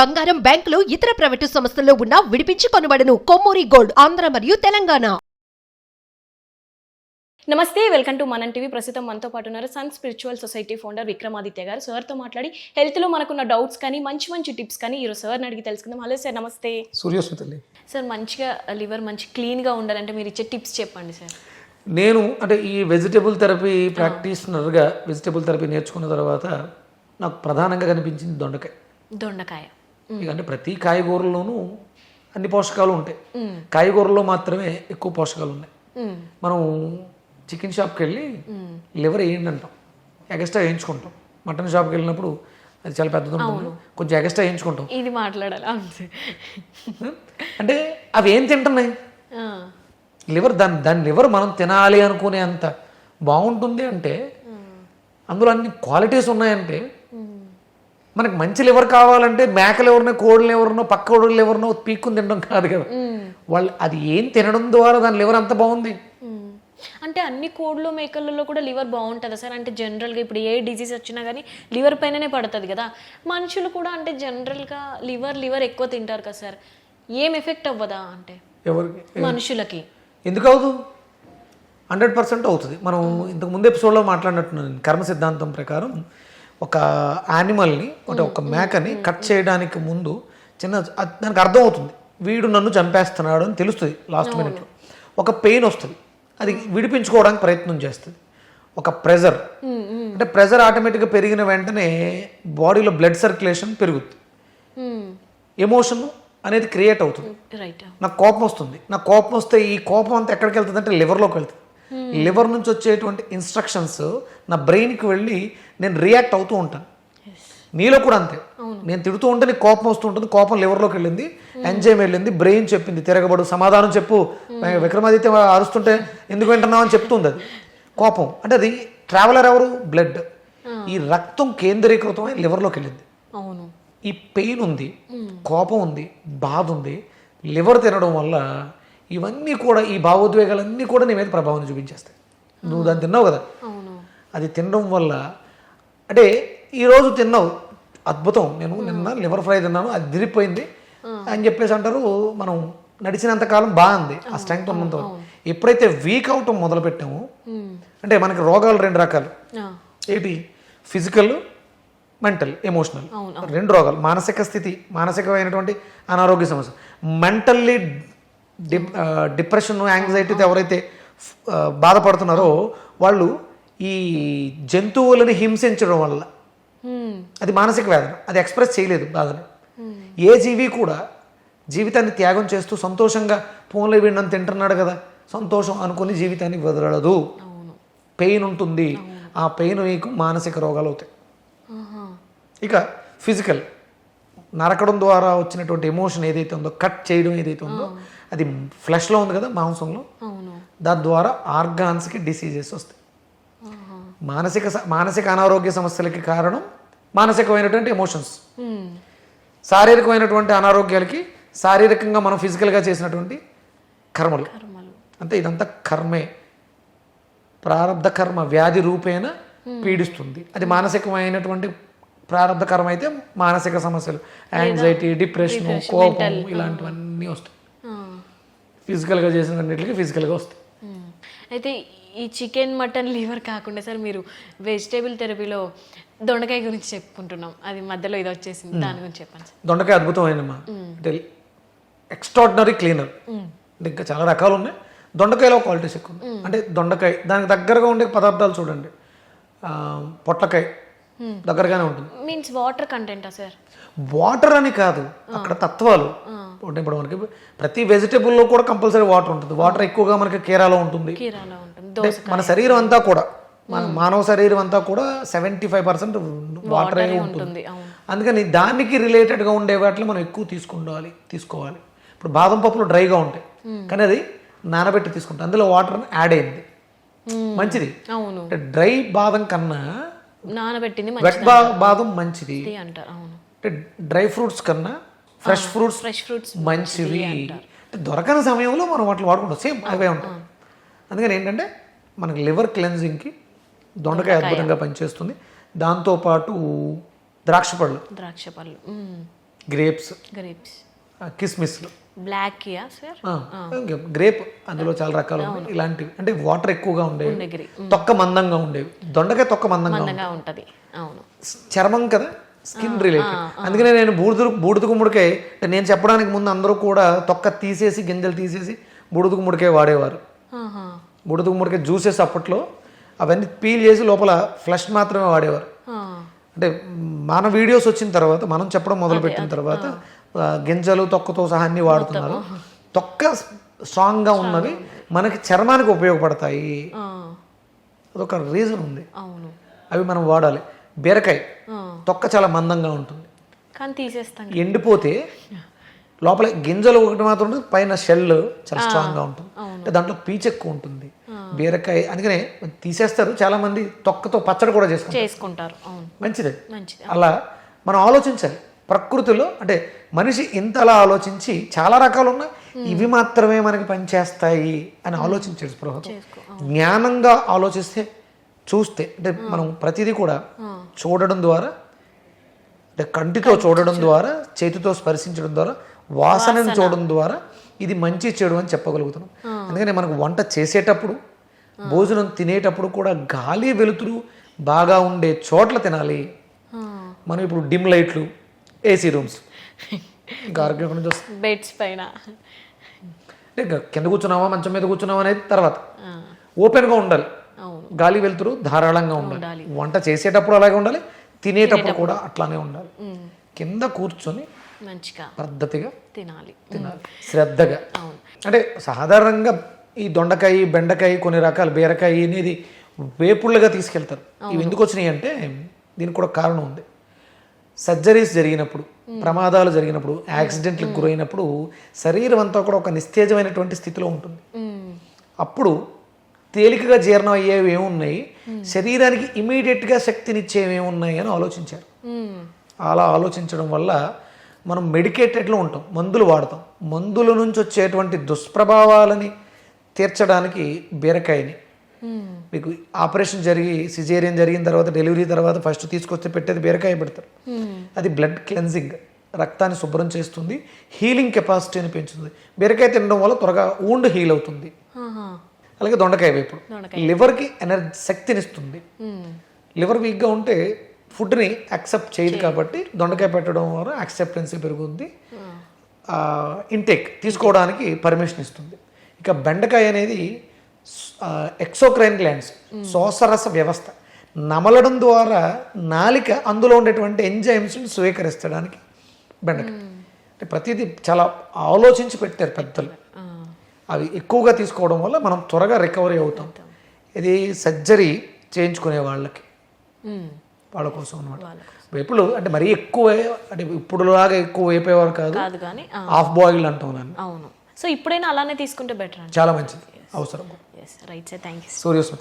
బంగారం బ్యాంకులు ఇతర ప్రైవేటు సంస్థల్లో ఉన్న విడిపించి కొనబడను. కొమ్మూరి గోల్డ్ ఆంధ్ర మరియు తెలంగాణ. నమస్తే వెల్కమ్ టు మనం టీవీ. ప్రస్తుతం మనతో పాటు ఉన్నారు sun spiritual society founder Vikramaditya garu. సార్తో మాట్లాడి హెల్త్లో మనకున్న డౌట్స్ కానీ మంచి మంచి టిప్స్ కానీ ఈరోజు సార్ని అడిగి తెలుసుకుందాం. హలో సార్ నమస్తే. సూర్యోస్మితల్లి సార్ మంచిగా లివర్ మంచి క్లీన్గా ఉండాలంటే మీరు ఇచ్చే టిప్స్ చెప్పండి సార్. నేను అంటే ఈ వెజిటేబుల్ థెరపీ ప్రాక్టీషనర్గా వెజిటేబుల్ థెరపీ నేర్చుకున్న తర్వాత నాకు ప్రధానంగా కనిపించింది దొండకాయ. దొండకాయ. అంటే ప్రతి కాయగూరలోనూ అన్ని పోషకాలు ఉంటాయి. కాయగూరలో మాత్రమే ఎక్కువ పోషకాలు ఉన్నాయి. మనం చికెన్ షాప్కి వెళ్ళి లివర్ వేయండి అంటాం. ఎగస్ట్రా వేయించుకుంటాం. మటన్ షాప్కి వెళ్ళినప్పుడు అది చాలా పెద్దది ఉంటుంది కొంచెం ఎగస్ట్రా వేయించుకుంటాం. ఇది మాట్లాడాలి. అంటే అవి ఏం తింటున్నాయి. లివర్ దాని దాని లివర్ మనం తినాలి అనుకునే అంత బాగుంటుంది అంటే అందులో అన్ని క్వాలిటీస్ ఉన్నాయంటే మనకి మంచి లివర్ కావాలంటే మేకలు ఎవరినో కోళ్ళు ఎవరినో పక్క కోళ్ళు ఎవరినో పీక్కుని తినడం కాదు కదా. వాళ్ళు అది ఏం తినడం ద్వారా దాని లివర్ అంత బాగుంది. అంటే అన్ని కోళ్ళు మేకలలో కూడా లివర్ బాగుంటుందా సార్? అంటే జనరల్గా ఇప్పుడు ఏ డిజీజ్ వచ్చినా కానీ లివర్ పైననే పడుతుంది కదా. మనుషులు కూడా అంటే జనరల్గా లివర్ లివర్ ఎక్కువ తింటారు కదా సార్. ఏం ఎఫెక్ట్ అవ్వదా అంటే? ఎవరికి? మనుషులకి. ఎందుకు అవుతుంది? హండ్రెడ్ పర్సెంట్ అవుతుంది. మనం ఇంతకు ముందు ఎపిసోడ్లో మాట్లాడినట్టున్నాను కర్మ సిద్ధాంతం ప్రకారం ఒక యానిమల్ని అంటే ఒక మేకని కట్ చేయడానికి ముందు చిన్న దానికి అర్థం అవుతుంది వీడు నన్ను చంపేస్తున్నాడు అని తెలుస్తుంది లాస్ట్ మినిట్లో ఒక పెయిన్ వస్తుంది. అది విడిపించుకోవడానికి ప్రయత్నం చేస్తుంది. ఒక ప్రెజర్ అంటే ప్రెజర్ ఆటోమేటిక్గా పెరిగిన వెంటనే బాడీలో బ్లడ్ సర్క్యులేషన్ పెరుగుతుంది. ఎమోషన్ అనేది క్రియేట్ అవుతుంది. రైట్ నాకు కోపం వస్తుంది. నాకు కోపం వస్తే ఈ కోపం అంతా ఎక్కడికి వెళ్తుంది అంటే లివర్లోకి వెళ్తుంది. లివర్ నుంచి వచ్చేటువంటి ఇన్స్ట్రక్షన్స్ నా బ్రెయిన్కి వెళ్ళి నేను రియాక్ట్ అవుతూ ఉంటాను. నీలో కూడా అంతే. నేను తిడుతూ ఉంటే నీకు కోపం వస్తూ ఉంటుంది కోపం లివర్లోకి వెళ్ళింది ఎంజైమ్ వెళ్ళింది బ్రెయిన్ చెప్పింది తిరగబడు సమాధానం చెప్పు. విక్రమాదిత్య అరుస్తుంటే ఎందుకు వింటున్నావు అని చెప్తుంది అది. కోపం. అంటే అది ట్రావెలర్ ఎవరు? బ్లడ్ ఈ రక్తం కేంద్రీకృతమై లివర్లోకి వెళ్ళింది. అవును. ఈ పెయిన్ ఉంది కోపం ఉంది బాధ ఉంది. లివర్ తినడం వల్ల ఇవన్నీ కూడా ఈ భావోద్వేగాలన్నీ కూడా నీ మీద ప్రభావం చూపించేస్తాయి. నువ్వు దాన్ని తిన్నావు కదా? అది తినడం వల్ల అంటే ఈరోజు తిన్నావు అద్భుతం నేను నిన్న లివర్ ఫ్రై తిన్నాను అది దిరిపోయింది అని చెప్పేసి అంటారు మనం నడిచినంత కాలం బాగుంది ఆ స్ట్రెంగ్త్ ఉన్నంత. ఎప్పుడైతే వీక్ అవటం మొదలు పెట్టామో అంటే మనకి రోగాలు రెండు రకాలు. ఏంటి? ఫిజికల్ మెంటల్ ఎమోషనల్ రెండు రోగాలు మానసిక స్థితి మానసికమైనటువంటి అనారోగ్య సమస్య. మెంటల్లీ డిప్ డిప్రెషన్ యాంగ్జైటీతో ఎవరైతే బాధపడుతున్నారో వాళ్ళు ఈ జంతువులని హింసించడం వల్ల. అది మానసిక వేదన అది ఎక్స్ప్రెస్ చేయలేదు బాధని. ఏ జీవి కూడా జీవితాన్ని త్యాగం చేస్తూ సంతోషంగా ఫోన్లో వీడిని తింటున్నాడు కదా సంతోషం అనుకుని జీవితాన్ని వదలదు పెయిన్ ఉంటుంది. ఆ పెయిన్ మీకు మానసిక రోగాలు అవుతాయి. ఇక ఫిజికల్ నరకడం ద్వారా వచ్చినటువంటి ఎమోషన్ ఏదైతే ఉందో కట్ చేయడం ఏదైతే ఉందో అది ఫ్లెష్లో ఉంది కదా మాంసంలో. దాని ద్వారా ఆర్గాన్స్కి డిసీజెస్ వస్తాయి. మానసిక మానసిక అనారోగ్య సమస్యలకి కారణం మానసికమైనటువంటి ఎమోషన్స్. శారీరకమైనటువంటి అనారోగ్యాలకి శారీరకంగా మనం ఫిజికల్గా చేసినటువంటి కర్మలు. అంతే ఇదంతా కర్మే. ప్రారంధ కర్మ వ్యాధి రూపేణ పీడిస్తుంది. అది మానసికమైనటువంటి ప్రారంధ కర్మ అయితే మానసిక సమస్యలు యాంగ్జైటీ డిప్రెషన్ కోపం ఇలాంటివన్నీ వస్తాయి. ఫిజికల్గా చేసినన్నిటికీ ఫిజికల్గా వస్తాయి. అయితే ఈ చికెన్ మటన్ లివర్ కాకుండా సార్ మీరు వెజిటేబుల్ థెరపీలో దొండకాయ గురించి చెప్పుకుంటున్నాం. అది మధ్యలో ఇది వచ్చేసింది. దాని గురించి చెప్పండి సార్. దొండకాయ అద్భుతమైనమ్మా అంటే ఎక్స్ట్రాడినరీ క్లీనర్ ఇంకా చాలా రకాలు ఉన్నాయి. దొండకాయలో క్వాలిటీస్ ఎక్కువ. అంటే దొండకాయ దానికి దగ్గరగా ఉండే పదార్థాలు చూడండి. పొట్లకాయ. దగ్గరగానే ఉంటుంది. మీన్స్ వాటర్ కంటెంటా సార్ వాటర్ అని కాదు అక్కడ తత్వాలు. ఇప్పుడు మనకి ప్రతి వెజిటేబుల్లో కూడా కంపల్సరీ వాటర్ ఉంటుంది. వాటర్ ఎక్కువగా మనకి కేరాలో ఉంటుంది. మన శరీరం అంతా కూడా మన మానవ శరీరం అంతా కూడా సెవెంటీ ఫైవ్ పర్సెంట్ వాటరే ఉంటుంది. ఉంటుంది అందుకని దానికి రిలేటెడ్గా ఉండే వాటిలో మనం ఎక్కువ తీసుకుండాలి తీసుకోవాలి. ఇప్పుడు బాదం పప్పులు డ్రైగా ఉంటాయి. కానీ అది నానబెట్టి తీసుకుంటాం. అందులో వాటర్ యాడ్ అయింది. మంచిది. అవును. అంటే డ్రై బాదం కన్నా నానబెట్టింది వెట్ బాదం మంచిది. అంటారు అవును. అంటే డ్రై ఫ్రూట్స్ కన్నా ఫ్రెష్ ఫ్రూట్స్ ఫ్రెష్ ఫ్రూట్స్ మంచివి అంటే దొరకని సమయంలో మనం వాటిని వాడుకుంటాం. సేమ్ అవే ఉంటాయి. అందుకని ఏంటంటే మనకి లివర్ క్లెన్జింగ్కి దొండకాయ అద్భుతంగా పనిచేస్తుంది. దాంతోపాటు ద్రాక్ష పళ్ళు. ద్రాక్ష పళ్ళు. Grapes grapes కిస్మిస్లు. Black sir? Grape అందులో చాలా రకాలు ఉన్నాయి. ఇలాంటివి. అంటే వాటర్ ఎక్కువగా ఉండేవి. తొక్క మందంగా ఉండేవి. దొండకాయ తొక్క మందంగా ఉంటది. అవును. చర్మం కదా? Skin related. అందుకనే నేను బూడిద బూడిద గుమ్మడికాయ అంటే నేను చెప్పడానికి ముందు అందరూ కూడా తొక్క తీసేసి గింజలు తీసేసి బూడిద గుమ్మడికాయ వాడేవారు. బూడిద గుమ్మడికాయ జ్యూసెస్ అప్పట్లో అవన్నీ పీల్ చేసి లోపల ఫ్లష్ మాత్రమే వాడేవారు. అంటే మన వీడియోస్ వచ్చిన తర్వాత మనం చెప్పడం మొదలు పెట్టిన తర్వాత గింజలు తొక్కతో సహా అన్ని వాడుతున్నారు. తొక్క స్ట్రాంగ్గా ఉన్నవి మనకి చర్మానికి ఉపయోగపడతాయి. అదొక రీజన్ ఉంది. అవును. అవి మనం వాడాలి. బీరకాయ. తొక్క చాలా మందంగా ఉంటుంది. కానీ తీసేస్తాం ఎండిపోతే లోపల గింజలు ఒకటి మాత్రం ఉంటుంది పైన షెల్ చాలా స్ట్రాంగ్గా ఉంటుంది. అంటే దాంట్లో పీచు ఎక్కువ ఉంటుంది. బీరకాయ అందుకనే తీసేస్తారు. చాలా మంది తొక్కతో పచ్చడి కూడా చేసుకుంటారు. చేసుకుంటారు. మంచిదే. మంచిది. అలా మనం ఆలోచించాలి. ప్రకృతిలో అంటే మనిషి ఇంతలా ఆలోచించి చాలా రకాలు ఉన్నాయి ఇవి మాత్రమే మనకి పనిచేస్తాయి అని ఆలోచించాడు స్పృహతో. జ్ఞానంగా ఆలోచిస్తే చూస్తే అంటే మనం ప్రతిదీ కూడా చూడడం ద్వారా అంటే కంటితో చూడడం ద్వారా చేతితో స్పర్శించడం ద్వారా వాసనను చూడడం ద్వారా ఇది మంచి చెడు అని చెప్పగలుగుతున్నాం. అందుకని మనకు వంట చేసేటప్పుడు భోజనం తినేటప్పుడు కూడా గాలి వెలుతురు బాగా ఉండే చోట్ల తినాలి. మనం ఇప్పుడు డిమ్ లైట్లు ఏసీ రూమ్స్ నుంచి బెడ్స్ పైన. కింద కూర్చున్నావా మంచం మీద కూర్చున్నావా అనేది తర్వాత. ఓపెన్గా ఉండాలి. గాలి వెలుతురు ధారాళంగా ఉండాలి. వంట చేసేటప్పుడు అలాగే ఉండాలి తినేటప్పుడు కూడా అట్లానే ఉండాలి. కింద కూర్చొని మంచిగా పద్ధతిగా తినాలి. తినాలి. శ్రద్ధగా. అంటే సాధారణంగా ఈ దొండకాయ బెండకాయ కొన్ని రకాల బీరకాయ అనేది వేపుళ్ళుగా తీసుకెళ్తారు. ఇవి ఎందుకు వచ్చినాయి అంటే దీనికి కూడా కారణం ఉంది. సర్జరీస్ జరిగినప్పుడు ప్రమాదాలు జరిగినప్పుడు యాక్సిడెంట్లకు గురైనప్పుడు శరీరం అంతా కూడా ఒక నిస్తేజమైనటువంటి స్థితిలో ఉంటుంది. అప్పుడు తేలికగా జీర్ణం అయ్యేవి ఏమున్నాయి? శరీరానికి ఇమీడియట్గా శక్తినిచ్చేవి ఏమున్నాయి అని ఆలోచించారు. అలా ఆలోచించడం వల్ల మనం మెడికేటెడ్లో ఉంటాం మందులు వాడతాం. మందుల నుంచి వచ్చేటువంటి దుష్ప్రభావాలని తీర్చడానికి బీరకాయని. మీకు ఆపరేషన్ జరిగి సిజేరియన్ జరిగిన తర్వాత డెలివరీ తర్వాత ఫస్ట్ తీసుకొస్తే పెట్టేది బీరకాయ పెడతారు. ఉమ్. అది బ్లడ్ క్లెన్జింగ్ రక్తాన్ని శుభ్రం చేస్తుంది హీలింగ్ కెపాసిటీని పెంచుతుంది. బీరకాయ తినడం వల్ల త్వరగా ఊండ్ హీల్ అవుతుంది. అలాగే దొండకాయ వేపుడు. లివర్కి ఎనర్జీ శక్తినిస్తుంది. ఉమ్. లివర్ వీక్గా ఉంటే ఫుడ్ని యాక్సెప్ట్ చేయదు కాబట్టి దొండకాయ పెట్టడం ద్వారా యాక్సెప్టెన్సీ పెరుగుద్ది ఇంటేక్ తీసుకోవడానికి పర్మిషన్ ఇస్తుంది. ఇక బెండకాయ అనేది ఎక్సోక్రైన్ గ్లాండ్స్ శోసరస వ్యవస్థ. నమలడం ద్వారా నాలిక అందులో ఉండేటువంటి ఎంజైమ్స్ని స్వీకరించడానికి బెండకాయ. అంటే ప్రతిదీ చాలా ఆలోచించి పెట్టారు పెద్దలు. అవి ఎక్కువగా తీసుకోవడం వల్ల మనం త్వరగా రికవరీ అవుతాం. ఇది సర్జరీ చేయించుకునే వాళ్ళకి. వాళ్ళ కోసం అనమాట వేపులు అంటే మరీ ఎక్కువ అంటే ఇప్పుడులాగా ఎక్కువ వేపేవారు కాదు. హాఫ్ బాయిల్డ్ అంటాం దాన్ని. అవును. సో ఇప్పుడైనా అలానే తీసుకుంటే బెటర్ చాలా మంచిది. అవసరం. Right sir thank you Suryasmriti.